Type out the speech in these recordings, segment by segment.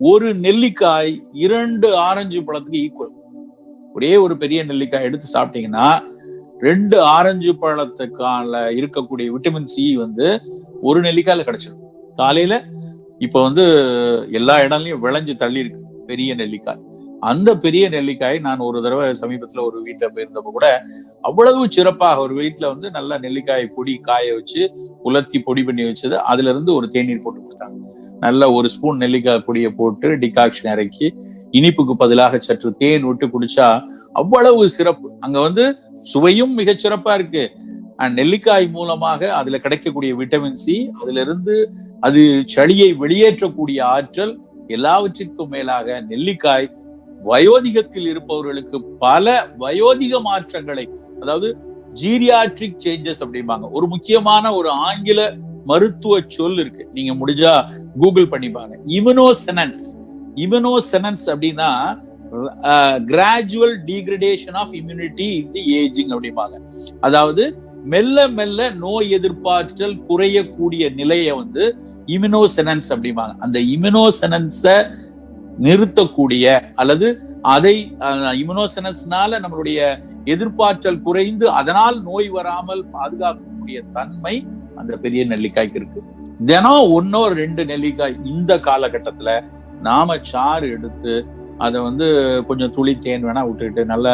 ஒரு நெல்லிக்காய் இரண்டு ஆரஞ்சு பழத்துக்கு ஈக்குவல் ஒரே ஒரு பெரிய நெல்லிக்காய் எடுத்து சாப்பிட்டீங்கன்னா ரெண்டு ஆரஞ்சு பழத்துக்கான இருக்கக்கூடிய விட்டமின் சி வந்து ஒரு நெல்லிக்காயில கிடைச்சிடும் காலையில இப்ப வந்து எல்லா இடம்லயும் விளைஞ்சு தள்ளி இருக்கு பெரிய நெல்லிக்காய். அந்த பெரிய நெல்லிக்காய் நான் ஒரு தடவை சமீபத்துல ஒரு வீட்டுல போயிருந்தப்ப கூட அவ்வளவு சிறப்பாக ஒரு வீட்டுல வந்து நல்ல நெல்லிக்காய் பொடி காய வச்சு உலர்த்தி பொடி பண்ணி வச்சது. அதுல இருந்து ஒரு தேநீர் போட்டு கொடுத்தாங்க. நல்ல ஒரு ஸ்பூன் நெல்லிக்காய் பொடியை போட்டு டிகாக்ஷன் இறக்கி இனிப்புக்கு பதிலாக சற்று தேன் விட்டு குடிச்சா அவ்வளவு சிறப்பு. அங்க வந்து சுவையும் மிக சிறப்பா இருக்கு. நெல்லிக்காய் மூலமாக அதுல கிடைக்கக்கூடிய விட்டமின் சி அதுல இருந்து அது சளியை வெளியேற்றக்கூடிய ஆற்றல் எல்லாவற்றிற்கும் மேலாக நெல்லிக்காய் வயோதிகத்தில் இருப்பவர்களுக்கு பல வயோதிக மாற்றங்களை அதாவது ஜீரியாட்ரிக் சேஞ்சஸ் அப்படிம்பாங்க. ஒரு முக்கியமான ஒரு ஆங்கில மருத்துவ சொல் இருக்கு. நீங்க முடிஞ்சா கூகுள் பண்ணி பாருங்க. இம்யூனோசெனன்ஸ் இம்யூனோசெனன்ஸ் அப்படின்னா gradual degradation of immunity in the ageing அப்படிம்பாங்க. அதாவது மெல்ல மெல்ல நோய் எதிர்ப்பாற்றல் குறையக்கூடிய நிலையை வந்து இம்யூனோசெனன்ஸ் அப்படிம்பாங்க. அந்த இம்யூனோசெனன்ஸை நிறுத்தக்கூடிய அல்லது அதை இம்யூனோசெனன்ஸ்னால நம்மளுடைய எதிர்ப்பாற்றல் குறைந்து அதனால் நோய் வராமல் பாதுகாக்கக்கூடிய தன்மை அந்த பெரிய நெல்லிக்காய்க்கு இருக்கு. தினம் ஒன்னோ ரெண்டு நெல்லிக்காய் இந்த காலகட்டத்துல நாம சாறு எடுத்து அதை வந்து கொஞ்சம் துளி தேன் வேணா விட்டுக்கிட்டு நல்ல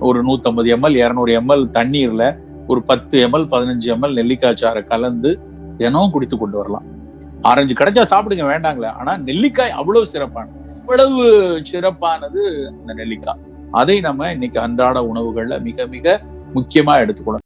ஒரு நூத்தம்பது எம்எல் இரநூறு எம்எல் தண்ணீர்ல ஒரு பத்து எம்எல் பதினஞ்சு எம்எல் நெல்லிக்காய் சாறை கலந்து தினம் குடித்து கொண்டு வரலாம். ஆரஞ்சு கிடைச்சா சாப்பிடுங்க வேண்டாங்களே. ஆனா நெல்லிக்காய் அவ்வளவு சிறப்பானது. அவ்வளவு சிறப்பானது அந்த நெல்லிக்காய். அதை நம்ம இன்னைக்கு அன்றாட உணவுகள்ல மிக மிக முக்கியமா எடுத்துக்கணும்